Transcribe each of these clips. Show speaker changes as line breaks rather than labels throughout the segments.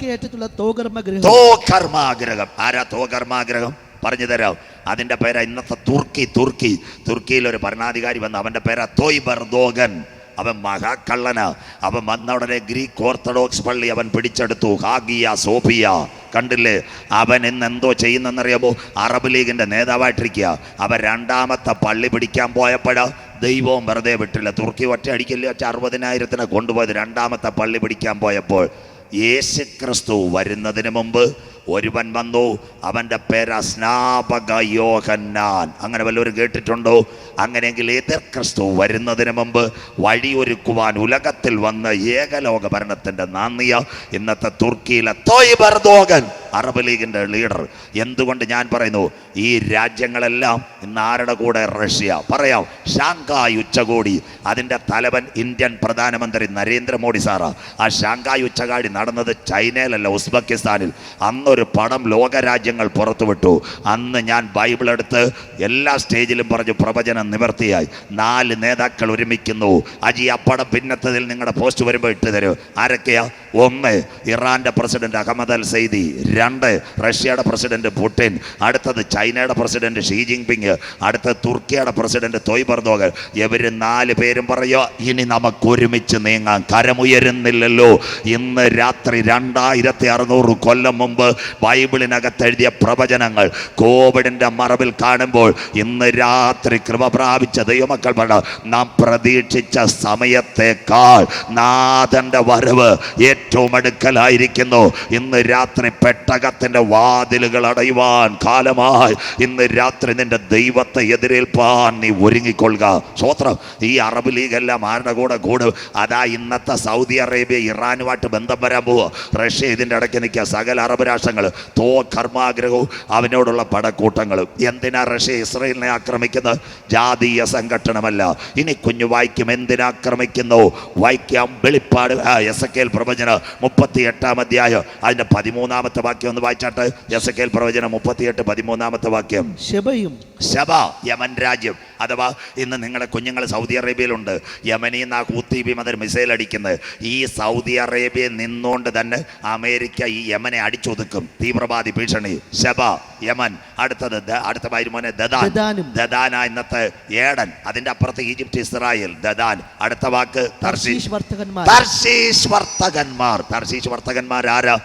വടക്കേയറ്റത്തുള്ള തോകർമ്മഗൃഹം
തോകർമാഗ്രഹം. ആരാ തോകർമാഗ്രഹം? പറഞ്ഞു തരാം. അതിന്റെ പേരാ ഇന്നത്തെ തുർക്കി തുർക്കി. തുർക്കിയിൽ ഒരു ഭരണാധികാരി വന്ന് അവന്റെ പേരാ തോയ് ബർദോഗൻ അവൻ മഹാക്കള്ളന അവൻ വന്ന ഉടനെ ഗ്രീക്ക് ഓർത്തഡോക്സ് പള്ളി അവൻ പിടിച്ചെടുത്തു. Hagia Sophia. കണ്ടില്ലേ? അവൻ ഇന്ന് എന്തോ ചെയ്യുന്നെന്നറിയാമോ? അറബ് ലീഗിന്റെ നേതാവായിട്ടിരിക്കുക. അവൻ രണ്ടാമത്തെ പള്ളി പിടിക്കാൻ പോയപ്പോഴ ദൈവവും വെറുതെ വിട്ടില്ല. തുർക്കി ഒറ്റ അടിക്കല്ലേ ഒറ്റ അറുപതിനായിരത്തിനെ കൊണ്ടുപോയത്. രണ്ടാമത്തെ പള്ളി പിടിക്കാൻ പോയപ്പോൾ യേശു ക്രിസ്തു വരുന്നതിന് മുമ്പ് ഒരുവൻ വന്നു. അവന്റെ പേര് സ്നാപക യോഹന്നാൻ. അങ്ങനെ വല്ലവരും കേട്ടിട്ടുണ്ടോ? അങ്ങനെയെങ്കിൽ എതിർ ക്രിസ്തു വരുന്നതിന് മുമ്പ് വഴിയൊരുക്കുവാൻ ഉലകത്തിൽ വന്ന ഏകലോക ഭരണത്തിന്റെ നാന്ദിയ ഇന്നത്തെ തുർക്കിയിലെ തോയ് ബർദോഗൻ അറബ് ലീഗിന്റെ ലീഡർ എന്തുകൊണ്ട് ഞാൻ പറയുന്നു? ഈ രാജ്യങ്ങളെല്ലാം ഇന്ന് ആരുടെ കൂടെ? റഷ്യ. പറയാം ഷാങ്കായ് ഉച്ചകോടി. അതിന്റെ തലവൻ ഇന്ത്യൻ പ്രധാനമന്ത്രി നരേന്ദ്രമോദി സാറാ. ആ ഷാങ്കായ് ഉച്ചകോടി നടന്നത് ചൈനയിലല്ല ഉസ്ബെക്കിസ്ഥാനിൽ. അന്നൊരു പണം ലോകരാജ്യങ്ങൾ പുറത്തുവിട്ടു. അന്ന് ഞാൻ ബൈബിൾ എടുത്ത് എല്ലാ സ്റ്റേജിലും പറഞ്ഞു പ്രവചനം നിവർത്തിയായി. നാല് നേതാക്കൾ ഒരുമിക്കുന്നു. അജി അപ്പടം പടം പിന്നത്തതിൽ നിങ്ങളുടെ പോസ്റ്റ് വരുമ്പോൾ ഇട്ട് തരും. ആരൊക്കെയാ? ഒന്ന് ഇറാന്റെ പ്രസിഡന്റ് അഹമ്മദ് അൽ സൈദി രണ്ട് റഷ്യയുടെ പ്രസിഡന്റ് പുടിൻ അടുത്തത് ചൈനയുടെ പ്രസിഡന്റ് ഷീ ജിൻപിങ് അടുത്ത തുർക്കിയുടെ പ്രസിഡന്റ് തോയ് ബർദോഗൻ ഇവർ നാല് പേരും പറയോ ഇനി നമുക്ക് ഒരുമിച്ച് നീങ്ങാൻ കരമുയരുന്നില്ലല്ലോ. ഇന്ന് രാത്രി രണ്ടായിരത്തി അറുന്നൂറ് കൊല്ലം മുമ്പ് ബൈബിളിനകത്ത് എഴുതിയ പ്രവചനങ്ങൾ കോവിഡിന്റെ മറവിൽ കാണുമ്പോൾ ഇന്ന് രാത്രി കൃപ പ്രാപിച്ച ദൈവമക്കൾ പറ നാം പ്രതീക്ഷിച്ച സമയത്തേക്കാൾ നാഥന്റെ വരവ് ഏറ്റവും അടുക്കലായിരിക്കുന്നു. ഇന്ന് രാത്രി പെട്ടകത്തിന്റെ വാതിലുകൾ അടയുവാൻ കാലമായി. ഇന്ന് രാത്രി നിന്റെ ദൈവത്തെ എതിരേൽപ്പാൻ നീ ഒരുങ്ങിക്കൊള്ളുക. സ്വത്രം ഈ അറബ് ലീഗ് എല്ലാം ആരുടെ കൂടെ? കൂടും അതാ ഇന്നത്തെ സൗദി അറേബ്യ ഇറാനുമായിട്ട് ബന്ധം വരാൻ പോവുക. റഷ്യ ഇതിന്റെ ഇടയ്ക്ക് നിൽക്കുക. സകല അറബ് രാഷ്ട്രങ്ങൾ തോ കർമാഗ്രഹവും അവനോടുള്ള പടക്കൂട്ടങ്ങളും. എന്തിനാ റഷ്യ ഇസ്രയേലിനെ ആക്രമിക്കുന്നത്? ജാതീയ സംഘടനമല്ല ഇനി കുഞ്ഞു വായിക്കും എന്തിനാക്രമിക്കുന്നു വായിക്കാം വെളിപ്പാട്. എസ് എ കെൽ പ്രവചന മുപ്പത്തി എട്ടാം അധ്യായം അതിന്റെ പതിമൂന്നാമത്തെ വാക്യം. ഒന്ന് വായിച്ചാട്ട്. എസ് കെൽ പ്രവചനം മുപ്പത്തിയെട്ട് പതിമൂന്നാമത്തെ വാക്യം.
ശബയും.
ശബ യമൻ രാജ്യം. അഥവാ ഇന്ന് നിങ്ങളുടെ കുഞ്ഞുങ്ങൾ സൗദി അറേബ്യയിലുണ്ട്. യമനിൽ നിന്ന് ആ ഹൂത്തി വിമതർ മിസൈൽ അടിക്കുന്നത്. ഈ സൗദി അറേബ്യയിൽ നിന്നുകൊണ്ട് തന്നെ അമേരിക്ക ഈ യമനെ അടിച്ചൊതുക്കും. തീവ്രവാദി ഭീഷണി. Sheba Yemen. അടുത്തത് അടുത്ത വരുമോനെ ദദാൻ.
ദദാന.
ഇന്നത്തെ ഏടൻ. അതിന്റെ അപ്പുറത്ത് ഈജിപ്റ്റ് ഇസ്രായേൽ. ദദാൻ. അടുത്ത വാക്ക് തർശീഷ്.
വർത്തകന്മാർ.
തർശീഷ് വർത്തകന്മാർ. തർശീഷ് വർത്തകന്മാർ ആരാ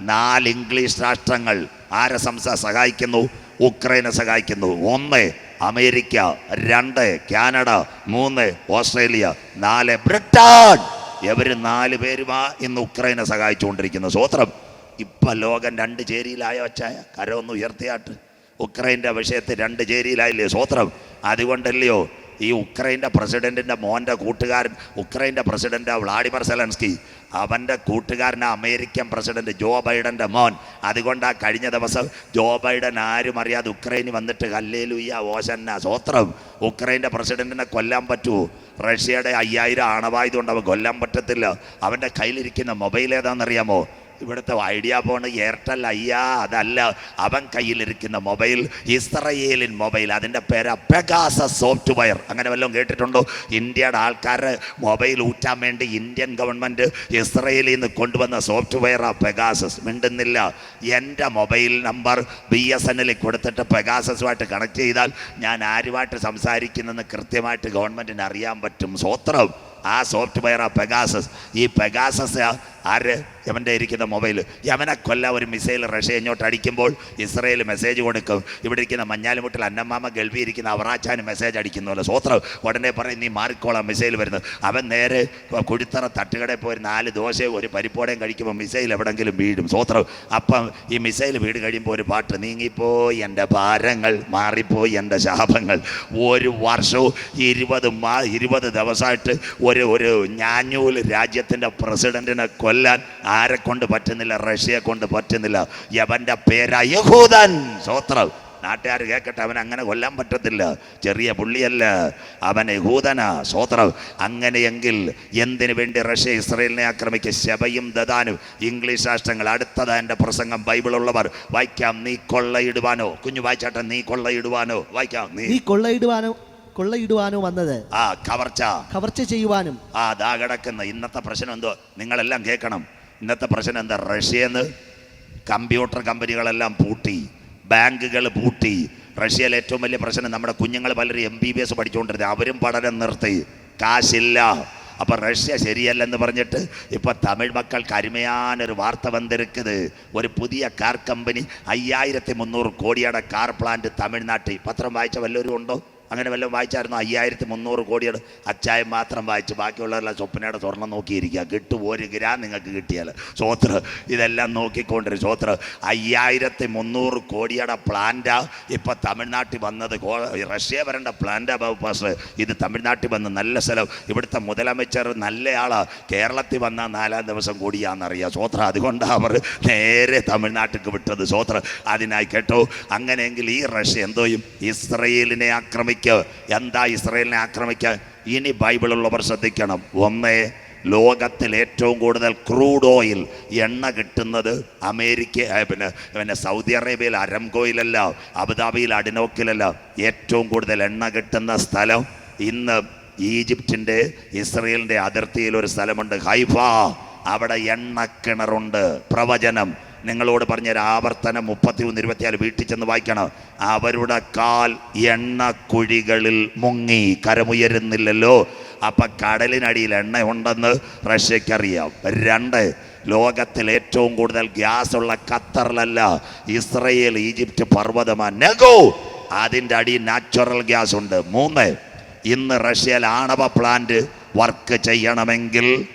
നാല് ഇംഗ്ലീഷ് രാഷ്ട്രങ്ങൾ ആരെ സംസ സഹായിക്കുന്നു? ഉക്രൈനെ സഹായിക്കുന്നു. ഒന്ന് അമേരിക്ക. രണ്ട് കാനഡ. മൂന്ന് ഓസ്ട്രേലിയ. നാല് ബ്രിട്ടൻ. ഇവർ നാല് പേരുമാ ഇന്ന് ഉക്രൈനെ സഹായിച്ചുകൊണ്ടിരിക്കുന്നു. സ്വത്രം ഇപ്പൊ ലോകം രണ്ട് ചേരിയിലായ വച്ചായ കരമൊന്ന് ഉയർത്തിയാട്ട്. ഉക്രൈന്റെ വിഷയത്തിൽ രണ്ട് ചേരിയിലായില്ലേ? സ്വത്രം അതുകൊണ്ടല്ലയോ? ഈ ഉക്രൈന്റെ പ്രസിഡന്റിന്റെ മോന്റെ കൂട്ടുകാരൻ ഉക്രൈന്റെ പ്രസിഡന്റ് വ്ളാഡിമർ സെലൻസ്കി അവന്റെ കൂട്ടുകാരനെ അമേരിക്കൻ പ്രസിഡന്റ് ജോ ബൈഡന്റെ മോൻ. അതുകൊണ്ട് ആ കഴിഞ്ഞ ദിവസം ജോ ബൈഡൻ ആരും അറിയാതെ ഉക്രൈനിൽ വന്നിട്ട് കല്ലേലുയ്യ ഓശന്ന സ്വത്രം ഉക്രൈന്റെ പ്രസിഡന്റിനെ കൊല്ലാൻ പറ്റുമോ റഷ്യയുടെ അയ്യായിരം ആണവായുധം കൊണ്ട് അവൻ കൊല്ലാൻ പറ്റത്തില്ല. അവന്റെ കയ്യിലിരിക്കുന്ന മൊബൈൽ ഏതാണെന്നറിയാമോ? ഇവിടുത്തെ ഐഡിയ ഫോൺ എയർടെൽ അയ്യാ അതല്ല അവൻ കയ്യിലിരിക്കുന്ന മൊബൈൽ ഇസ്രയേലിൻ മൊബൈൽ അതിന്റെ പേര് പെഗാസ സോഫ്റ്റ്വെയർ. അങ്ങനെ വല്ലതും കേട്ടിട്ടുണ്ടോ? ഇന്ത്യയുടെ ആൾക്കാരെ മൊബൈൽ ഊറ്റാൻ വേണ്ടി ഇന്ത്യൻ ഗവൺമെന്റ് ഇസ്രയേലിൽ നിന്ന് കൊണ്ടുവന്ന സോഫ്റ്റ്വെയർ ആ പെഗാസസ്. മിണ്ടുന്നില്ല. എന്റെ mobile number B S N എല്ലിൽ കൊടുത്തിട്ട് പെഗാസസുമായിട്ട് കണക്ട് ചെയ്താൽ ഞാൻ ആരുമായിട്ട് സംസാരിക്കുന്നെന്ന് കൃത്യമായിട്ട് ഗവൺമെന്റിന് അറിയാൻ പറ്റും. സ്വത്രം ആ സോഫ്റ്റ്വെയർ ആ പെഗാസസ്. ഈ പെഗാസസ് ആര്? യമന്റെ ഇരിക്കുന്ന മൊബൈൽ. യമനെ കൊല്ല ഒരു മിസൈൽ റഷ്യ ഇങ്ങോട്ട് അടിക്കുമ്പോൾ ഇസ്രയേൽ മെസ്സേജ് കൊടുക്കും. ഇവിടെ ഇരിക്കുന്ന മഞ്ഞാലിമുട്ടിൽ അന്നമ്മാമ ഗൾഫി ഇരിക്കുന്ന അവറാച്ചാന് മെസ്സേജ് അടിക്കുന്നുള്ളൂ സ്വത്രം ഉടനെ പറയും നീ മാറിക്കോളാം മിസൈൽ വരുന്നത് അവൻ നേരെ കുടിത്തറ തട്ടുകടയിൽ പോയി നാല് ദോശയും ഒരു പരിപ്പോടയും കഴിക്കുമ്പോൾ മിസൈൽ എവിടെങ്കിലും വീഴും. സ്വത്രം അപ്പം ഈ മിസൈൽ വീട് കഴിയുമ്പോൾ ഒരു പാട്ട് നീങ്ങിപ്പോയി എന്റെ ഭാരങ്ങൾ മാറിപ്പോയി എന്റെ ശാപങ്ങൾ. ഒരു വർഷവും ഇരുപത് മാ ഇരുപത് ദിവസമായിട്ട് ഒരു ഒരു ഞാഞ്ഞൂൽ രാജ്യത്തിന്റെ പ്രസിഡന്റിനെ പ്രസിഡന്റിനെ കൊല്ലാൻ ആരെ കൊണ്ട് പറ്റുന്നില്ല റഷ്യയെ കൊണ്ട് പറ്റുന്നില്ല. യവന്റെ പേരാ യഹൂദൻ. സ്വത്രം നാട്ടുകാർ കേൾക്കട്ടെ അവൻ അങ്ങനെ കൊല്ലാൻ പറ്റത്തില്ല. ചെറിയ പുള്ളിയല്ല അവൻ യഹൂദനാ. സ്വത്രം അങ്ങനെയെങ്കിൽ എന്തിനു വേണ്ടി റഷ്യ ഇസ്രയേലിനെ ആക്രമിക്കുക ശബയും ദദാനും. ഇംഗ്ലീഷ് രാഷ്ട്രങ്ങൾ അടുത്തതാ എന്റെ പ്രസംഗം. ബൈബിളുള്ളവർ വായിക്കാം. നീ കൊള്ളയിടുവാനോ? കുഞ്ഞു വായിച്ചാട്ടെ നീ കൊള്ളയിടുവാനോ? വായിക്കാം. നീ
കൊള്ളയിടുവാനോ? കൊള്ളയിടുവാനോ വന്നത്?
ആ കവർച്ച.
കവർച്ച ചെയ്യുവാനും.
ആ ദാ കിടക്കുന്ന. ഇന്നത്തെ പ്രശ്നം എന്തോ? നിങ്ങളെല്ലാം കേൾക്കണം. ഇന്നത്തെ പ്രശ്നം എന്താ? റഷ്യന്ന് കമ്പ്യൂട്ടർ കമ്പനികളെല്ലാം പൂട്ടി. ബാങ്കുകൾ പൂട്ടി. റഷ്യയിലെ ഏറ്റവും വലിയ പ്രശ്നം നമ്മുടെ കുഞ്ഞുങ്ങൾ പലരും എം ബി ബി എസ് പഠിച്ചുകൊണ്ടിരുന്നത്. അവരും പഠനം നിർത്തി. കാശില്ല. അപ്പൊ റഷ്യ ശരിയല്ലെന്ന് പറഞ്ഞിട്ട് ഇപ്പൊ തമിഴ് മക്കൾക്ക് അരുമയാനൊരു വാർത്ത വന്നിരിക്കുന്നത്. ഒരു പുതിയ കാർ കമ്പനി അയ്യായിരത്തി മുന്നൂറ് കോടിയുടെ കാർ പ്ലാന്റ് തമിഴ്നാട്ടിൽ. പത്രം വായിച്ച വല്ലവരും ഉണ്ടോ? അങ്ങനെ വല്ലതും വായിച്ചായിരുന്നു? അയ്യായിരത്തി മുന്നൂറ് കോടിയുടെ അച്ചായം മാത്രം വായിച്ച് ബാക്കിയുള്ളവരെല്ലാം സ്വപ്നയുടെ സ്വർണം നോക്കിയിരിക്കുക. കിട്ടും ഒരു ഗ്രാം നിങ്ങൾക്ക് കിട്ടിയാൽ. സോത്ര ഇതെല്ലാം നോക്കിക്കൊണ്ടിരും സോത്ര. അയ്യായിരത്തി മുന്നൂറ് കോടിയുടെ പ്ലാന്റാ ഇപ്പം തമിഴ്നാട്ടിൽ വന്നത്. റഷ്യ വരേണ്ട പ്ലാന്റാ പാസ് ഇത് തമിഴ്നാട്ടിൽ വന്ന് നല്ല സ്ഥലം. ഇവിടുത്തെ മുതലമച്ചർ നല്ലയാളാണ് കേരളത്തിൽ വന്ന നാലാം ദിവസം കൂടിയാണെന്നറിയാം സോത്ര അതുകൊണ്ടാണ് അവർ നേരെ തമിഴ്നാട്ടിൽ വിട്ടത്. സോത്ര അതിനായി കേട്ടോ. അങ്ങനെയെങ്കിൽ ഈ റഷ്യ എന്തോയും? ഇസ്രയേലിനെ ആക്രമിക്കും ആക്രമിക്കുക എന്താ ഇസ്രയേലിനെ ആക്രമിക്കുക ഇനി ബൈബിളുള്ളവർ ശ്രദ്ധിക്കണം. ഒന്നേ ലോകത്തിൽ ഏറ്റവും കൂടുതൽ ക്രൂഡ് ഓയിൽ എണ്ണ കിട്ടുന്നത് അമേരിക്ക പിന്നെ പിന്നെ സൗദി അറേബ്യയിൽ അരംഗോയിലല്ല അബുദാബിയിൽ അഡിനോക്കിലല്ല ഏറ്റവും കൂടുതൽ എണ്ണ കിട്ടുന്ന സ്ഥലം ഇന്ന് ഈജിപ്തിന്റെ ഇസ്രയേലിന്റെ അതിർത്തിയിൽ ഒരു സ്ഥലമുണ്ട്. ഹൈഫ. അവിടെ എണ്ണക്കിണറുണ്ട്. പ്രവചനം. നിങ്ങളോട് പറഞ്ഞ ഒരു ആവർത്തനം മുപ്പത്തി ഒന്ന് ഇരുപത്തിയാൽ വീട്ടിൽ ചെന്ന് വായിക്കണം. അവരുടെ കാൽ എണ്ണക്കുഴികളിൽ മുങ്ങി കരമുയരുന്നില്ലല്ലോ. അപ്പം കടലിനടിയിൽ എണ്ണ ഉണ്ടെന്ന് റഷ്യക്കറിയാം. രണ്ട് ലോകത്തിൽ ഏറ്റവും കൂടുതൽ ഗ്യാസ് ഉള്ള ഖത്തറിലല്ല ഇസ്രയേൽ ഈജിപ്റ്റ് പർവതമാ നെഗോ അതിന്റെ അടിയിൽ നാച്ചുറൽ ഗ്യാസ് ഉണ്ട് മൂന്ന് ഇന്ന് റഷ്യയിൽ ആണവ പ്ലാന്റ് വർക്ക് ചെയ്യണമെങ്കിൽ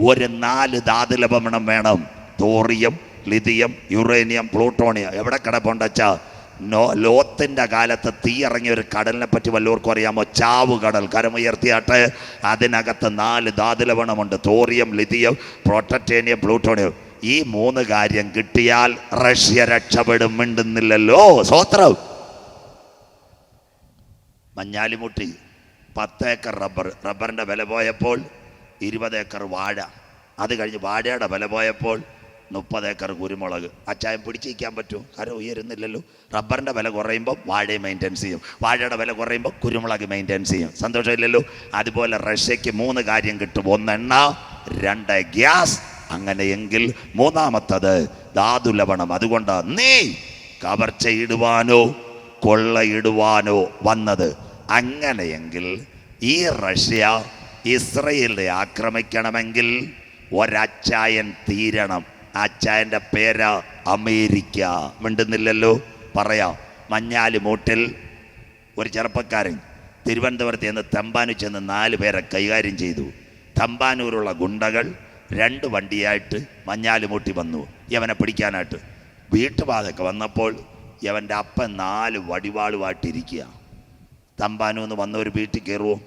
ഒരു നാല് ധാതുലഭമണം വേണം. തോറിയം ലിഥിയം യുറേനിയം പ്ലൂട്ടോണിയം എവിടെ കിടപ്പുണ്ടച്ചാ നോ ലോത്തിന്റെ കാലത്ത് തീ ഇറങ്ങിയ ഒരു കടലിനെ പറ്റി വല്ലവർക്കും അറിയാമോ? ചാവ് കടൽ കരമുയർത്തിയാട്ടെ അതിനകത്ത് നാല് ധാതുലവണമുണ്ട് തോറിയം ലിഥിയം പ്രോട്ടറ്റേനിയം പ്ലൂട്ടോണിയം. ഈ മൂന്ന് കാര്യം കിട്ടിയാൽ റഷ്യ രക്ഷപ്പെടും മിണ്ടുന്നില്ലല്ലോ. സ്വോത്രം. മഞ്ഞാലിമുട്ടി പത്ത് ഏക്കർ റബ്ബർ റബ്ബറിന്റെ വില പോയപ്പോൾ ഇരുപത് ഏക്കർ വാഴ. അത് കഴിഞ്ഞ് വാഴയുടെ വില പോയപ്പോൾ മുപ്പത് ഏക്കർ കുരുമുളക്. അച്ചായം പിടിച്ചിരിക്കാൻ പറ്റുമോ? കാരണം ഉയരുന്നില്ലല്ലോ. റബ്ബറിന്റെ വില കുറയുമ്പോൾ വാഴയെ മെയിന്റെയിൻസ് ചെയ്യും. വാഴയുടെ വില കുറയുമ്പോൾ കുരുമുളക് മെയിന്റെയിൻസ് ചെയ്യും. സന്തോഷമില്ലല്ലോ? അതുപോലെ റഷ്യയ്ക്ക് മൂന്ന് കാര്യം കിട്ടും. ഒന്ന് എണ്ണ രണ്ട് ഗ്യാസ്. അങ്ങനെയെങ്കിൽ മൂന്നാമത്തത് ധാതുലവണം അതുകൊണ്ട് നീ കവർച്ചയിടുവാനോ കൊള്ളയിടുവാനോ വന്നത്. അങ്ങനെയെങ്കിൽ ഈ റഷ്യ ഇസ്രയേലിനെ ആക്രമിക്കണമെങ്കിൽ ഒരച്ചായൻ തീരണം. അച്ചായന്റെ പേര് അമേരിക്ക. മിണ്ടുന്നില്ലല്ലോ? പറയാം. മഞ്ഞാലിമൂട്ടിൽ ഒരു ചെറുപ്പക്കാരൻ തിരുവനന്തപുരത്ത് ചെന്ന് തമ്പാനു ചെന്ന് നാല് പേരെ കൈകാര്യം ചെയ്തു. തമ്പാനൂരുള്ള ഗുണ്ടകൾ രണ്ട് വണ്ടിയായിട്ട് മഞ്ഞാലുമുട്ടി വന്നു. യവനെ പിടിക്കാനായിട്ട്. വീട്ടുപാതൊക്കെ വന്നപ്പോൾ യവന്റെ അപ്പൻ നാല് വടിവാളുമായിട്ടിരിക്കുക തമ്പാനൂന്ന് വന്നവർ വീട്ടിൽ കയറുമോ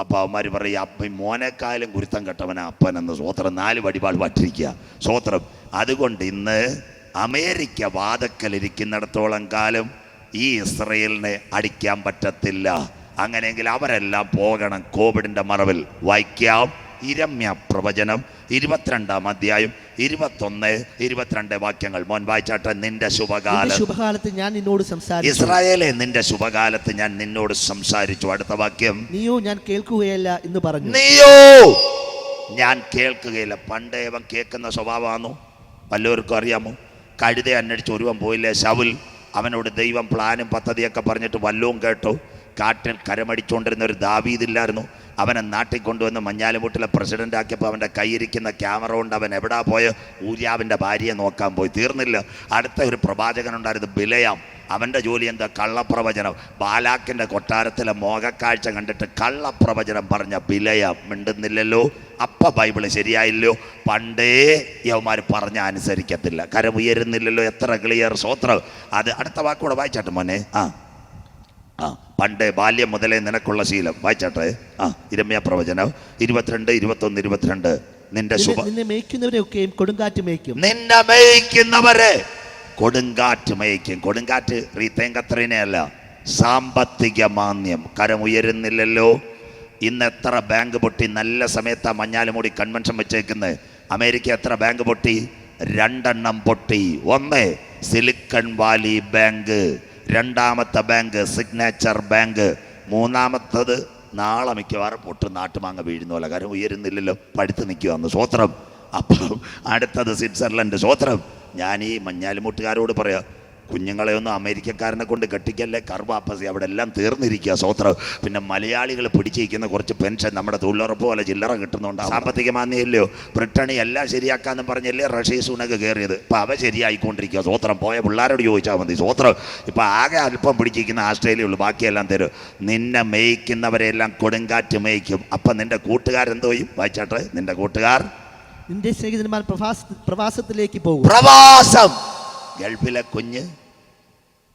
അപ്പോൾ അവന്മാർ പറയും അപ്പ മോനേക്കാളും ഗുരുത്തം കെട്ടവനാ അപ്പൻ എന്ന് സ്വോത്രം നാല് വടിപാട് പറ്റിരിക്കുക സ്വോത്രം അതുകൊണ്ട് ഇന്ന് അമേരിക്ക വാതക്കലിരിക്കുന്നിടത്തോളം കാലം ഈ ഇസ്രയേലിനെ അടിക്കാൻ പറ്റത്തില്ല. അങ്ങനെയെങ്കിൽ അവരെല്ലാം പോകണം കോവിഡിന്റെ മറവിൽ. വായിക്കാം. ഇരമ്യ പ്രവചനം ഇരുപത്തിരണ്ടാം അധ്യായം ഇരുപത്തൊന്ന് ഇരുപത്തിരണ്ട് വാക്യങ്ങൾ. മോൻ വായിച്ചാട്ടെ നിന്റെ ശുഭകാലം.
ശുഭകാലത്ത് ഞാൻ നിന്നോട് സംസാരിച്ചു.
ഇസ്രായേലെ നിന്റെ ശുഭകാലത്ത് ഞാൻ നിന്നോട് സംസാരിച്ചു. അടുത്ത വാക്യം.
നീയോ ഞാൻ കേൾക്കുകയല്ല എന്ന് പറഞ്ഞു.
നീയോ ഞാൻ കേൾക്കുകയില്ല. പണ്ട് ഇവൻ കേൾക്കുന്ന സ്വഭാവമാണോ വല്ലവർക്കും അറിയാമോ? കഴുതെ അന്വേഷിച്ച് ഒരുവൻ പോയില്ലേ? ശവുൽ അവനോട് ദൈവം പ്ലാനും പദ്ധതിയൊക്കെ പറഞ്ഞിട്ട് വല്ലവും കേട്ടു? കാട്ടിൽ കരമടിച്ചുകൊണ്ടിരുന്ന ഒരു ദാവീദില്ലായിരുന്നു. അവനെ നാട്ടിൽ കൊണ്ടുവന്ന് മഞ്ഞാലുമുട്ടിലെ പ്രസിഡന്റ് ആക്കിയപ്പോൾ അവന്റെ കൈയിരിക്കുന്ന ക്യാമറ കൊണ്ട് അവൻ എവിടാ പോയ? ഊര്യാവിന്റെ ഭാര്യയെ നോക്കാൻ പോയി. തീർന്നില്ല. അടുത്ത ഒരു പ്രവാചകനുണ്ടായിരുന്നു ബിലയാം. അവന്റെ ജോലി എന്താ? കള്ളപ്രവചനം. ബാലാക്കിന്റെ കൊട്ടാരത്തിലെ മോഹക്കാഴ്ച കണ്ടിട്ട് കള്ളപ്രവചനം പറഞ്ഞ ബിലയ മിണ്ടുന്നില്ലല്ലോ. അപ്പ ബൈബിൾ ശരിയായില്ലോ പണ്ടേ യവന്മാർ പറഞ്ഞ അനുസരിക്കത്തില്ല. കരമുയരുന്നില്ലല്ലോ എത്ര ക്ലിയർ സ്വോത്രം. അത് അടുത്ത വാക്കൂടെ വായിച്ചാട്ടെ മോനെ. ആ. ആ പണ്ട് ബാല്യം മുതലേ നിനക്കുള്ള ശീലം. വായിച്ചാട്ടെ ആ ഇരമ്യ പ്രവചനം. ഇരുപത്തിരണ്ട് ഇരുപത്തൊന്ന് ഇരുപത്തിരണ്ട്. നിന്റെ ശുഭ
നിന്നെ- മേയ്ക്കുന്നവരെയൊക്കെയും കൊടുങ്കാറ്റ് മേയ്ക്കും.
നിന്നെ മേയ്ക്കുന്നവരെ കൊടുങ്കാറ്റ് മേയ്ക്കും. കൊടുങ്കാറ്റ് റീത്തേം കത്രീനയല്ല സാമ്പത്തിക മാന്യം കരമുയരുന്നില്ലല്ലോ ഇന്ന് എത്ര ബാങ്ക് പൊട്ടി നല്ല സമയത്താ മഞ്ഞാലുമൂടി കൺവെൻഷൻ വെച്ചേക്കുന്നത് അമേരിക്ക എത്ര ബാങ്ക് പൊട്ടി? രണ്ടെണ്ണം പൊട്ടി. ഒന്ന് സിലിക്കൺ വാലി ബാങ്ക്. രണ്ടാമത്തെ ബാങ്ക് സിഗ്നേച്ചർ ബാങ്ക്. മൂന്നാമത്തത് നാളെ മിക്കവാറും പൊട്ട് നാട്ടുമാങ്ങ വീഴുന്ന പോലെ. കാരണം ഉയരുന്നില്ലല്ലോ പഴുത്ത് നിൽക്കുക സ്വോത്രം അപ്പം അടുത്തത് സ്വിറ്റ്സർലൻഡ്. സ്വോത്രം ഞാൻ ഈ മഞ്ഞാലിമുട്ടുകാരോട് പറയാം കുഞ്ഞുങ്ങളെ ഒന്നും അമേരിക്കക്കാരനെ കൊണ്ട് കെട്ടിക്കല്ലേ? കർവാപ്പസി അവിടെ എല്ലാം തീർന്നിരിക്കുക സ്വോത്രം പിന്നെ മലയാളികൾ പിടിച്ചിരിക്കുന്ന കുറച്ച് പെൻഷൻ നമ്മുടെ തൊഴിലുറപ്പ് പോലെ ചില്ലറ കിട്ടുന്നുണ്ട്. സാമ്പത്തിക മാന്യല്ലയോ ബ്രിട്ടണി എല്ലാം ശരിയാക്കാന്ന് പറഞ്ഞല്ലേ റഷീസ് സുനക് കയറിയത്? ഇപ്പം അവ ശരിയായിക്കൊണ്ടിരിക്കുക സ്വോത്രം പോയ പിള്ളേരോട് ചോദിച്ചാൽ മതി. സ്വോത്രം ഇപ്പം ആകെ അല്പം പിടിച്ചിരിക്കുന്ന ആസ്ട്രേലിയ ഉള്ളൂ. ബാക്കിയെല്ലാം തരും. നിന്നെ മേയ്ക്കുന്നവരെല്ലാം കൊടുങ്കാറ്റ് മേയ്ക്കും. അപ്പം നിന്റെ കൂട്ടുകാരെന്തോ ചെയ്യും? വായിച്ചാട്ടെ നിന്റെ കൂട്ടുകാർ
നിന്റെ സ്നേഹിതന്മാർ പ്രവാസ പ്രവാസത്തിലേക്ക് പോകും.
പ്രവാസം! ഗൾഫിലെ കുഞ്ഞ്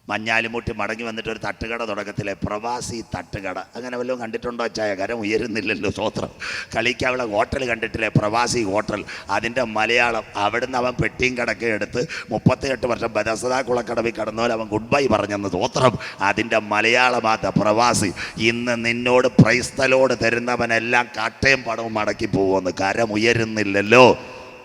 മഞ്ഞാലിമൂട്ടി മടങ്ങി വന്നിട്ട് ഒരു തട്ടുകട തുടക്കത്തിലെ പ്രവാസി തട്ടുകട. അങ്ങനെ വല്ലതും കണ്ടിട്ടുണ്ടോ അച്ചായ? കരം ഉയരുന്നില്ലല്ലോ സ്വോത്രം കളിക്കാവുള്ള ഹോട്ടൽ കണ്ടിട്ടില്ലേ? പ്രവാസി ഹോട്ടൽ. അതിന്റെ മലയാളം അവിടുന്ന് അവൻ പെട്ടിയും കടക്കെ എടുത്ത് മുപ്പത്തിയെട്ട് വർഷം ബദസദാ കുളക്കടവിൽ കടന്നോലെ അവൻ ഗുഡ് ബൈ പറഞ്ഞെന്ന് സ്വോത്രം അതിന്റെ മലയാളമാത്ത പ്രവാസി. ഇന്ന് നിന്നോട് പ്രൈസ്തലോട് തരുന്നവനെല്ലാം കാട്ടയും പണവും മടക്കി പോകുമെന്ന് കരം ഉയരുന്നില്ലല്ലോ.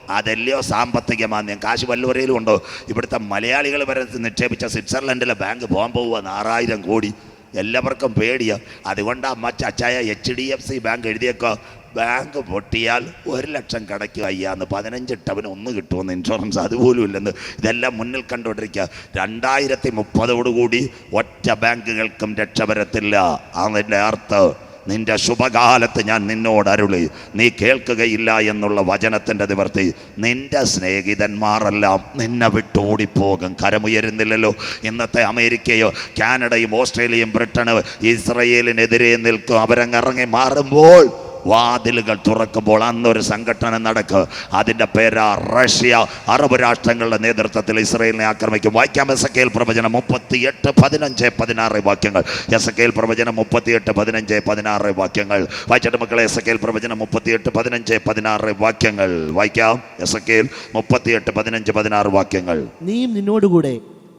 അതല്ലയോ സാമ്പത്തിക മാന്ദ്യം കാശ് വല്ലവരയിലും ഉണ്ടോ? ഇവിടുത്തെ മലയാളികൾ വരെ നിക്ഷേപിച്ച സ്വിറ്റ്സർലൻഡിലെ ബാങ്ക് പോകാൻ പോവുക. ആറായിരം കോടി. എല്ലാവർക്കും പേടിയാ. അതുകൊണ്ട് അമ്മച്ച അച്ചായ H D F C bank എഴുതിയേക്കോ ബാങ്ക് പൊട്ടിയാൽ ഒരു ലക്ഷം കടയ്ക്കും അയ്യാന്ന് പതിനഞ്ച് ടവന് ഒന്ന് കിട്ടുമെന്ന് ഇൻഷുറൻസ് അതുപോലും ഇല്ലെന്ന്. ഇതെല്ലാം മുന്നിൽ കണ്ടുകൊണ്ടിരിക്കുക. രണ്ടായിരത്തി മുപ്പതോടുകൂടി ഒറ്റ ബാങ്കുകൾക്കും രക്ഷ വരത്തില്ല. അതിന്റെ അർത്ഥം നിന്റെ ശുഭകാലത്ത് ഞാൻ നിന്നോട് അരുളി. നീ കേൾക്കുകയില്ല എന്നുള്ള വചനത്തിന്റെ നിവർത്തി. നിന്റെ സ്നേഹിതന്മാരെല്ലാം നിന്നെ വിട്ടോടിപ്പോകും. കരമുയരുന്നില്ലല്ലോ. ഇന്നത്തെ അമേരിക്കയോ കാനഡയും ഓസ്ട്രേലിയയും ബ്രിട്ടനോ ഇസ്രയേലിനെതിരെ നിൽക്കും. അവരങ്ങിറങ്ങി മാറുമ്പോൾ വാതിലുകൾ തുറക്കുമ്പോൾ അന്നൊരു സംഘടന നടക്കുക അതിന്റെ പേരാ റഷ്യ. അറബ് രാഷ്ട്രങ്ങളുടെ നേതൃത്വത്തിൽ ഇസ്രയേലിനെ ആക്രമിക്കും. വായിക്കാം എസ് കെയിൽ പ്രവചനം മുപ്പത്തി എട്ട് പതിനഞ്ച് പതിനാറ് വാക്യങ്ങൾ. എസ് കെയിൽ പ്രവചനം മുപ്പത്തിയെട്ട് പതിനഞ്ച് പതിനാറ് വാക്യങ്ങൾ. വായിച്ചിട്ട് മക്കളെ എസ് കെയിൽ പ്രവചനം മുപ്പത്തിയെട്ട് പതിനഞ്ച് പതിനാറ് വാക്യങ്ങൾ. വായിക്കാം. എസ് കെൽ മുപ്പത്തിയെട്ട് പതിനഞ്ച് പതിനാറ് വാക്യങ്ങൾ.
നീ നിന്നോടുകൂടെ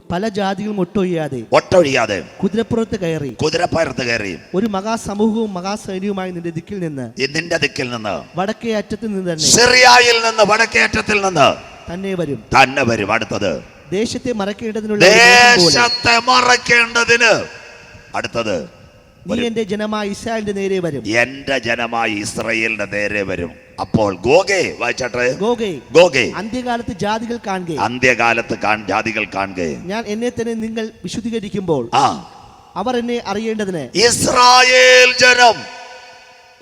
പല ജാതികളും ഒട്ടൊഴിയാതെ
ഒട്ടൊഴിയാതെ
കുതിരപ്പുറത്ത് കയറി
കുതിരപ്പുറത്ത് കയറി
ഒരു മഹാസമൂഹവും മഹാസൈന്യവുമായി നിന്റെ ദിക്കിൽ നിന്ന്
നിന്റെ ദിക്കിൽ നിന്ന്
വടക്കേ അറ്റത്തിൽ നിന്ന് തന്നെ
സിറിയായിൽ നിന്ന് വടക്കേറ്റത്തിൽ നിന്ന്
തന്നെ വരും.
തന്നെ വരും. അടുത്തത്
ദേശത്തെ മറക്കേണ്ടതിനുള്ള
ദേശത്തെ മറക്കേണ്ടതിന് അടുത്തത്
നീ എന്റെ ജനമായ ഇസ്രായേലിന്റെ നേരെ വരും.
എന്റെ ജനമായി ഇസ്രായേലിന്റെ നേരെ വരും. അപ്പോൾ ഗോഗേ വായിച്ചാട്ടെ
ഗോഗേ
ഗോഗേ.
അന്ത്യകാലത്ത് ജാതികൾ കാണുക
അന്ത്യകാലത്ത് ജാതികൾ കാണുക
ഞാൻ എന്നെ തന്നെ നിങ്ങൾ വിശുദ്ധീകരിക്കുമ്പോൾ
ആ.
അവർ എന്നെ അറിയേണ്ടതിന്
ഇസ്രായേൽ ജനം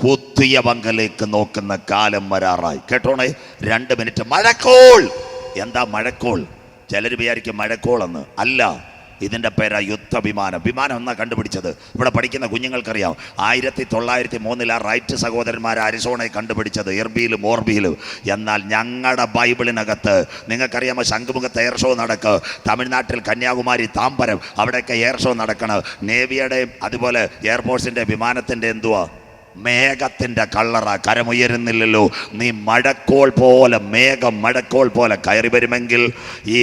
കുത്തിയ പങ്കലേക്ക് നോക്കുന്ന കാലം വരാറായി. കേട്ടോണേ? രണ്ട് മിനിറ്റ്. മഴക്കോൾ. എന്താ മഴക്കോൾ? ചിലർ വിചാരിക്കും മഴക്കോൾ എന്ന് അല്ല ഇതിന്റെ പേരാ യുദ്ധവിമാനം. വിമാനം എന്നാ കണ്ടുപിടിച്ചത്? ഇവിടെ പഠിക്കുന്ന കുഞ്ഞുങ്ങൾക്കറിയാം. ആയിരത്തി തൊള്ളായിരത്തി മൂന്നിൽ ആ റൈറ്റ് സഹോദരന്മാർ അരിസോണയെ കണ്ടുപിടിച്ചത് എർബിയിലും ഓർബിയിലും എന്നാൽ ഞങ്ങളുടെ ബൈബിളിനകത്ത് നിങ്ങൾക്കറിയാമോ ശംഖുമുഖത്ത് എയർ ഷോ നടക്കുക തമിഴ്നാട്ടിൽ കന്യാകുമാരി താമ്പരം അവിടെയൊക്കെ എയർ ഷോ നടക്കണം. നേവിയുടെയും അതുപോലെ എയർഫോഴ്സിന്റെ വിമാനത്തിന്റെ എന്തുവാ? മേഘത്തിന്റെ കള്ളറ കരമുയരുന്നില്ലല്ലോ. നീ മഴക്കോൾ പോലെ മേഘം മഴക്കോൾ പോലെ കയറി വരുമെങ്കിൽ ഈ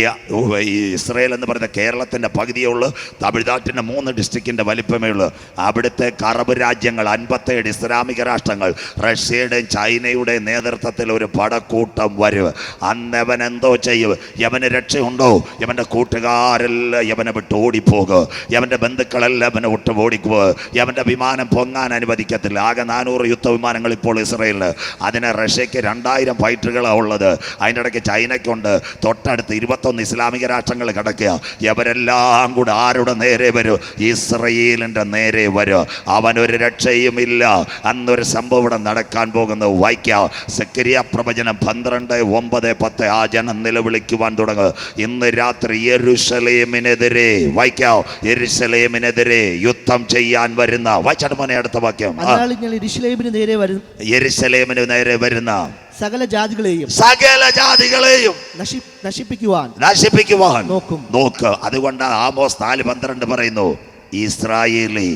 ഇസ്രയേൽ എന്ന് പറയുന്ന കേരളത്തിന്റെ പകുതിയേ ഉള്ളൂ. തമിഴ്നാട്ടിന്റെ മൂന്ന് ഡിസ്ട്രിക്റ്റിന്റെ വലിപ്പമേ ഉള്ളൂ. അവിടുത്തെ അറബ് രാജ്യങ്ങൾ അൻപത്തേഴ് ഇസ്ലാമിക രാഷ്ട്രങ്ങൾ. റഷ്യയുടെയും ചൈനയുടെയും നേതൃത്വത്തിൽ ഒരു പടക്കൂട്ടം വരും അന്നവൻ എന്തോ ചെയ്യും? യവന് രക്ഷയുണ്ടോ? യവന്റെ കൂട്ടുകാരെല്ലാം യവനെ വിട്ട് ഓടിപ്പോകുക യവന്റെ ബന്ധുക്കളെല്ലാം അവനെ വിട്ട് ഓടിക്കുക യവന്റെ വിമാനം പൊങ്ങാൻ അനുവദിക്കത്തില്ല. ആകെ നാനൂറ് യുദ്ധവിമാനങ്ങൾ ഇപ്പോൾ ഇസ്രയേലിൽ അതിന് റഷ്യക്ക് രണ്ടായിരം ഫൈറ്ററുകളാണ് ഉള്ളത്. അതിന്റെ ഇടയ്ക്ക് ചൈനയ്ക്കുണ്ട്. തൊട്ടടുത്ത് ഇരുപത്തൊന്ന് ഇസ്ലാമിക രാഷ്ട്രങ്ങൾ കിടക്കുക. ഇവരെല്ലാം കൂടെ ആരുടെ നേരെ വരും? ഇസ്രയേലിന്റെ നേരെ വരും. അവനൊരു രക്ഷയുമില്ല അന്നൊരു സംഭവം ഇവിടെ നടക്കാൻ പോകുന്നത് വായിക്കാം. സെക്കരിയ പ്രവചനം പന്ത്രണ്ട് ഒമ്പത് പത്ത്. ആ ജനം നിലവിളിക്കുവാൻ തുടങ്ങുക ഇന്ന് രാത്രി യെരുഷലേമിനെതിരെ വായിക്കാം. യെരുഷലേമിനെതിരെ യുദ്ധം ചെയ്യാൻ വരുന്ന. വായിച്ചാട്ട് മോനെ അടുത്ത വാക്യം.
ഇരിശിലേമിന് നേരെ വരും
യെരുശലേമിന് നേരെ വരുന്ന
സകല ജാതികളെയും
സകല ജാതികളെയും
നശി നശിപ്പിക്കുവാൻ
നശിപ്പിക്കുവാൻ
നോക്കും.
നോക്ക് അതുകൊണ്ട് ആമോസ് നാല് പന്ത്രണ്ട് പറയുന്നു ഇസ്രായേലി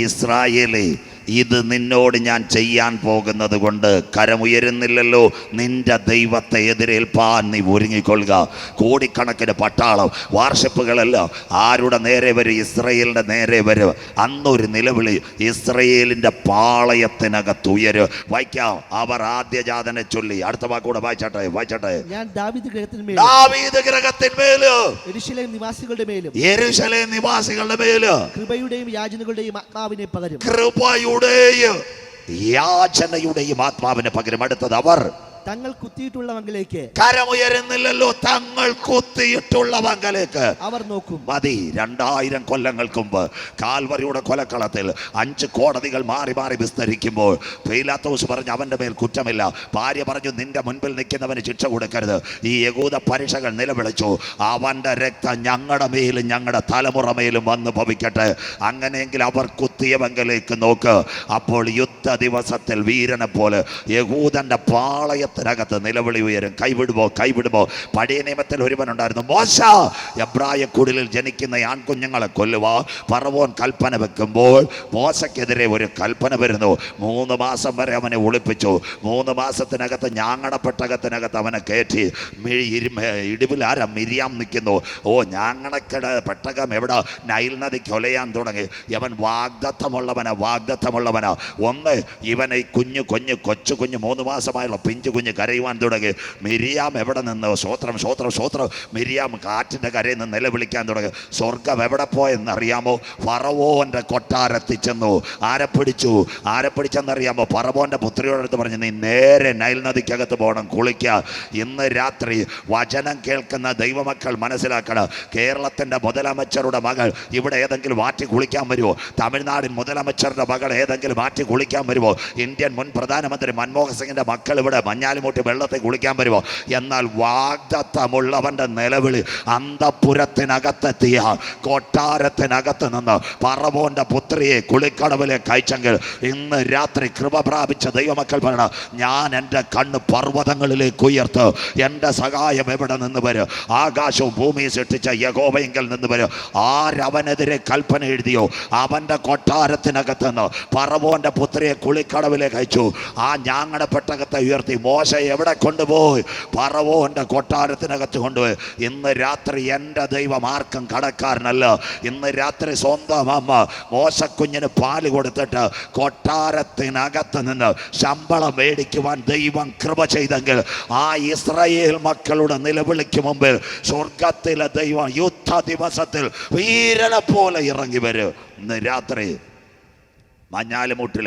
ഇസ്രായേലി ഇത് നിന്നോട് ഞാൻ ചെയ്യാൻ പോകുന്നത് കൊണ്ട് കരമുയരുന്നില്ലല്ലോ. നിന്റെ ദൈവത്തെ എതിരേൽപ്പാൻ നീ ഒരുങ്ങിക്കൊള്ളുക. കോടിക്കണക്കിന് പട്ടാളം വാർഷിപ്പുകളെല്ലാം ആരുടെ നേരെ വരും? ഇസ്രയേലിന്റെ നേരെ വരും. അന്നൊരു നിലവിളി ഇസ്രയേലിന്റെ പാളയത്തിനകത്ത് ഉയരും. വായിക്കാം അവർ ആദ്യജാതനെ ചൊല്ലി. അടുത്ത വാക്കൂടെ വായിച്ചാട്ടെ വായിച്ചാട്ടെ.
ഞാൻ ദാവീദ്
ദാവീദ്
നിവാസികളുടെ മേലും.
യെരൂശലേം നിവാസികളുടെ മേലും.
കൃപയുടെയും യാചനകളുടെയും ആത്മാവിനെ പകരും.
കൃപയുടെയും യാചനയുടെയും ആത്മാവിന് പകരം അടുത്തത് അവർ
തങ്ങൾ കുത്തിയിട്ടുള്ളവങ്കിലേക്ക്
കരമുയരുന്നില്ലല്ലോ തങ്ങൾ കുത്തിയിട്ടുള്ള പങ്കലേക്ക്
അവർ നോക്കും.
മതി രണ്ടായിരം കൊല്ലങ്ങൾക്ക് മുമ്പ് കാൽവറിയുടെ കൊലക്കളത്തിൽ അഞ്ച് കോടതികൾ മാറി മാറി വിസ്തരിക്കുമ്പോൾ പീലാത്തോസ് പറഞ്ഞു അവന്റെ മേൽ കുറ്റമില്ല. ഭാര്യ പറഞ്ഞു നിന്റെ മുൻപിൽ നിൽക്കുന്നവന് ശിക്ഷ കൊടുക്കരുത്. ഈ യകൂദ പരീക്ഷകൾ നിലവിളിച്ചു. അവന്റെ രക്തം ഞങ്ങളുടെ മേലും ഞങ്ങളുടെ തലമുറ മേലും വന്ന് ഭവിക്കട്ടെ. അങ്ങനെയെങ്കിൽ അവർ കുത്തിയവങ്കിലേക്ക് നോക്ക്. അപ്പോൾ യുദ്ധ ദിവസത്തിൽ വീരനെ പോലെ യകൂദന്റെ പാളയത്തിനകത്ത് നിലവിളി ഉയരും. കൈവിടുമോ? കൈവിടുമോ? പഴയ നിയമത്തിൽ ഒരുവനുണ്ടായിരുന്നു. മോശ! എബ്രായ കുടിലിൽ ജനിക്കുന്ന ആൺകുഞ്ഞുങ്ങളെ കൊല്ലുക പറവോൻ കൽപ്പന വെക്കുമ്പോൾ മോശയ്ക്കെതിരെ ഒരു കൽപ്പന വരുന്നു. മൂന്ന് മാസം വരെ അവനെ ഒളിപ്പിച്ചു. മൂന്ന് മാസത്തിനകത്ത് ഞാങ്ങണപ്പെട്ടകത്തിനകത്ത് അവനെ കയറ്റി. ഇടിവിൽ ആരാ? മിരിയാം നിൽക്കുന്നു. ഓ ഞാങ്ങണക്കട പെട്ടകം എവിടെ? നൈൽ നദി കൊലയാൻ തുടങ്ങി. അവൻ വാഗ്ദത്തമുള്ളവനാ വാഗ്ദത്തമുള്ളവനാ. ഒന്ന് ഇവനെ കുഞ്ഞു കൊഞ്ഞു കൊച്ചു കുഞ്ഞു മൂന്ന് മാസമായുള്ള പിഞ്ചു കുഞ്ഞ് കരയുവാൻ തുടങ്ങി. മിരിയാം എവിടെ നിന്ന്? സ്വോത്രം സ്വോത്രം സ്വോത്രം മിരിയാം കാറ്റിന്റെ കരയിൽ നിന്ന് നിലവിളിക്കാൻ തുടങ്ങി. സ്വർഗം എവിടെ പോയെന്നറിയാമോ? ഫറവോന്റെ കൊട്ടാരത്തിൽ ചെന്നു. ആരെ പിടിച്ചു? ആരെ പിടിച്ചെന്നറിയാമോ? ഫറവോന്റെ പുത്രിയോടടുത്ത് പറഞ്ഞു നീ നേരെ നൈൽ നദിക്കകത്ത് പോകണം കുളിക്കുക ഇന്ന് രാത്രി വചനം കേൾക്കുന്ന ദൈവമക്കൾ മനസ്സിലാക്കണം. കേരളത്തിന്റെ മുതലമച്ചറുടെ മകൾ ഇവിടെ ഏതെങ്കിലും മാറ്റി കുളിക്കാൻ വരുമോ തമിഴ്നാടിൻ മുതലമച്ചറുടെ മകൾ ഏതെങ്കിലും മാറ്റി കുളിക്കാൻ വരുമോ ഇന്ത്യൻ മുൻ പ്രധാനമന്ത്രി മൻമോഹൻ സിംഗിന്റെ മക്കൾ ഇവിടെ മഞ്ഞാലിമൂട്ടി വെള്ളത്തിൽ കുളിക്കാൻ വരുമോ? എന്നാൽ വാഗ്ദത്തമുള്ളവന്റെ നിലവിളി അന്തപുരത്തിനകത്തെത്തിയ കൊട്ടാരത്തിനകത്ത് നിന്ന് പറവോന്റെ പുത്രിയെ കുളിക്കടവിലെ കഴിച്ചെങ്കിൽ ഇന്ന് രാത്രി കൃപ പ്രാപിച്ച ദൈവമക്കൾ പറയണം ഞാൻ എന്റെ കണ്ണ് പർവതങ്ങളിലേക്ക് ഉയർത്ത് എന്റെ സഹായം എവിടെ നിന്ന് വരും? ആകാശവും ഭൂമിയും സൃഷ്ടിച്ച യഗോവയെങ്കിൽ നിന്ന് വരും. ആരവനെതിരെ കൽപ്പന എഴുതിയോ? അവന്റെ കൊട്ടാരത്തിനകത്ത് നിന്ന് പറവോന്റെ പുത്രിയെ കുളിക്കടവിലേക്ക് അയച്ചു. ആ ഞാങ്ങടെ പെട്ടകത്തെ ഉയർത്തി മോശ എവിടെ കൊണ്ടുപോയി? പറവോന്റെ കൊട്ടാരത്തിനകത്ത് കൊണ്ടുപോയി. ഇന്ന് രാത്രി എന്റെ ദൈവം ആർക്കും കടക്കാരനല്ല. ഇന്ന് രാത്രി സ്വന്തം അമ്മ മോശക്കുഞ്ഞിന് പാൽ കൊടുത്തിട്ട് കൊട്ടാരത്തിനകത്ത് നിന്ന് ശമ്പളം മേടിക്കുവാൻ ദൈവം കൃപ ചെയ്തെങ്കിൽ ആ ഇസ്രയേൽ മക്കളുടെ നിലവിളിക്ക് മുമ്പിൽ സ്വർഗത്തിലെ ദൈവം യുദ്ധ ദിവസത്തിൽ വീരനെ പോലെ ഇറങ്ങി വരും. ഇന്ന് രാത്രി മഞ്ഞാലുമുട്ടിൽ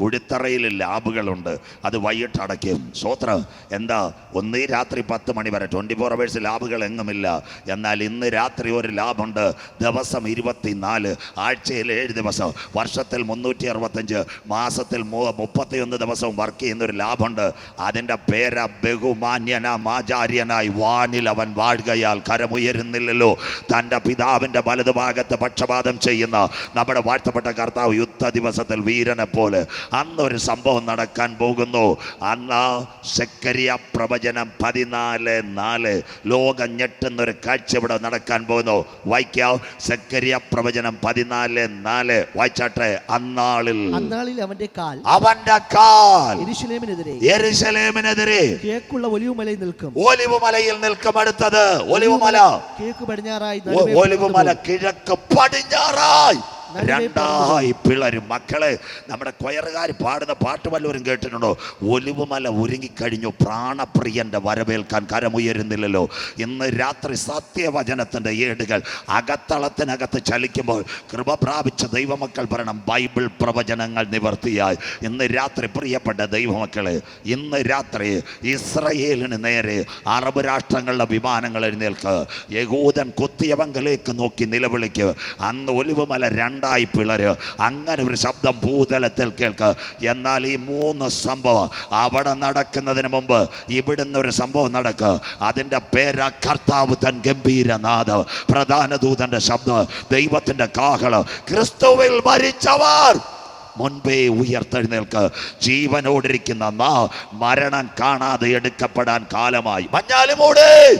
കുടിത്തറയിൽ ലാബുകളുണ്ട്. അത് വൈകിട്ട് അടയ്ക്കും. സ്വോത്ര എന്താ? ഒന്നേ രാത്രി പത്ത് മണി വരെ ട്വന്റി ഫോർ അവേഴ്സ് ലാബുകൾ എങ്ങുമില്ല. എന്നാൽ ഇന്ന് രാത്രി ഒരു ലാബുണ്ട്. ദിവസം ഇരുപത്തിനാല് ആഴ്ചയിൽ ഏഴ് ദിവസം. വർഷത്തിൽ മുന്നൂറ്റി അറുപത്തഞ്ച് മാസത്തിൽ മു- മുപ്പത്തിയൊന്ന് ദിവസവും വർക്ക് ചെയ്യുന്ന ഒരു ലാബുണ്ട്. അതിന്റെ പേര ബഹുമാന്യന മാചാര്യനായി വാനിൽ അവൻ വാഴുകയാൽ കരമുയരുന്നില്ലല്ലോ. തന്റെ പിതാവിന്റെ വലതുഭാഗത്ത് പക്ഷപാതം ചെയ്യുന്ന നമ്മുടെ വാഴ്ത്തപ്പെട്ട കർത്താവ് യുദ്ധ ദിവസത്തിൽ വീരനെ പോലെ അന്നൊരു സംഭവം നടക്കാൻ പോകുന്നു. അന്ന് സെക്കരിയ പ്രവചനം പതിനാല് നാല്. ലോകം ഞെട്ടുന്നൊരു കാഴ്ച ഇവിടെ നടക്കാൻ പോകുന്നു. വായിക്കാം സെക്കരിയ പ്രവചനം പതിനാല് നാല്. വായിച്ചാട്ടെ. അന്നാളിൽ
അന്നാളിൽ അവന്റെ കാൽ
അവന്റെ കാൽ
എരിശലേമിനെതിരെ
യെരുശലേമിനെതിരെ
കിഴക്കുള്ള ഒലിവുമലയിൽ നിൽക്കും.
ഒലിവുമലയിൽ നിൽക്കും അടുത്തത്. ഒലിവുമല.
കിഴക്ക് പടിഞ്ഞാറായി
ഒലിവുമല കിഴക്ക് പടിഞ്ഞാറായി. രണ്ടായി പിളരും. മക്കളെ നമ്മുടെ കൊയറുകാർ പാടുന്ന പാട്ട് വല്ലവരും കേട്ടിട്ടുണ്ടോ? ഒലിവുമല ഒരുങ്ങിക്കഴിഞ്ഞു. പ്രാണപ്രിയന്റെ വരവേൽക്കാൻ കരമുയരുന്നില്ലല്ലോ. ഇന്ന് രാത്രി സത്യവചനത്തിന്റെ ഏടുകൾ അകത്തളത്തിനകത്ത് ചലിക്കുമ്പോൾ കൃപ പ്രാപിച്ച ദൈവമക്കൾ പറയണം ബൈബിൾ പ്രവചനങ്ങൾ നിവർത്തിയായി ഇന്ന് രാത്രി പ്രിയപ്പെട്ട ദൈവമക്കളെ ഇന്ന് രാത്രി ഇസ്രയേലിന് നേരെ അറബ് രാഷ്ട്രങ്ങളുടെ വിമാനങ്ങൾ എഴുന്നേൽക്ക്. യഹൂദൻ കൊത്തിയവങ്കലേക്ക് നോക്കി നിലവിളിക്ക്. അന്ന് ഒലിവുമല രണ്ടായി പിളര്. അങ്ങനെ ഒരു ശബ്ദം ഭൂതലത്തിൽ കേൾക്ക്. എന്നാൽ ഈ മൂന്ന് സംഭവം അവിടെ നടക്കുന്നതിന് മുമ്പ് ഇവിടുന്ന് ഒരു സംഭവം നടക്കുക അതിന്റെ പേര കർത്താവ് തൻ ഗംഭീരനാഥ് പ്രധാന ദൂതന്റെ ശബ്ദം ദൈവത്തിന്റെ കാഹൾ. ക്രിസ്തുവിൽ മരിച്ചവർ മുൻപേ ഉയർത്തെഴുന്നേൽക്ക്. ജീവനോടിരിക്കുന്ന നാ മരണം കാണാതെ എടുക്കപ്പെടാൻ കാലമായി. മഞ്ഞാലുമൂട്!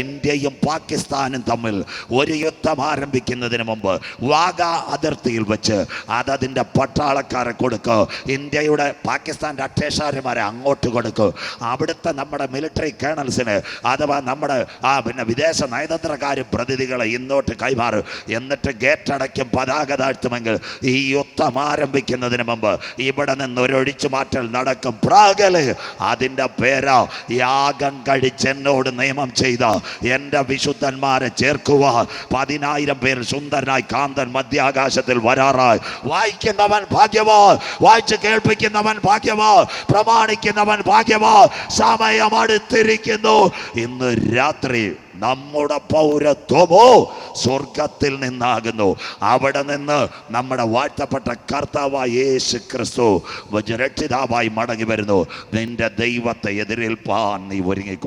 ഇന്ത്യയും പാകിസ്ഥാനും തമ്മിൽ ഒരു യുദ്ധം ആരംഭിക്കുന്നതിന് മുമ്പ് വാഗ അതിർത്തിയിൽ വെച്ച് അതതിന്റെ പട്ടാളക്കാരെ കൊടുക്കുക ഇന്ത്യയുടെ പാകിസ്ഥാന്റെ അക്ഷേഷാരിമാരെ അങ്ങോട്ട് കൊടുക്കുക അവിടുത്തെ നമ്മുടെ മിലിറ്ററി കേണൽസിന് അഥവാ നമ്മുടെ ആ പിന്നെ വിദേശ നയതന്ത്രകാര്യ പ്രതിനിധികളെ ഇന്നോട്ട് കൈമാറും. എന്നിട്ട് ഗേറ്റ് അടയ്ക്കും പതാക താഴ്ത്തുമെങ്കിൽ ഈ യുദ്ധം ആരംഭിക്കുന്നതിന് മുമ്പ് ഇവിടെ നിന്ന് ഒരു ഒഴിച്ചു മാറ്റൽ നടക്കും. പ്രാഗൽ അതിന്റെ പേരാ യാഗം കഴിച്ചെന്നോട് നിയമം ചെയ്ത എന്റെ വിശുദ്ധന്മാരെ ചേർക്കുക. പതിനായിരം പേർ സുന്ദരനായി കാന്തൻ മധ്യാകാശത്തിൽ വരാറായി. വായിക്കുന്നവൻ ഭാഗ്യമോ വായിച്ച് കേൾപ്പിക്കുന്നവൻ ഭാഗ്യമോ പ്രമാണിക്കുന്നവൻ ഭാഗ്യമോ സമയം അടുത്തിരിക്കുന്നു ഇന്ന് രാത്രി നമ്മുടെ പൗരത്വമോ സ്വർഗത്തിൽ നിന്നാകുന്നു. അവിടെ നിന്ന് നമ്മുടെ വാഴ്ത്തപ്പെട്ട കർത്താവായ യേശു ക്രിസ്തു രക്ഷിതാവായി മടങ്ങി വരുന്നു. നിന്റെ ദൈവത്തെ എതിരേൽപ്പാൻ നീ ഒരുങ്ങിക്കൊള്ളുക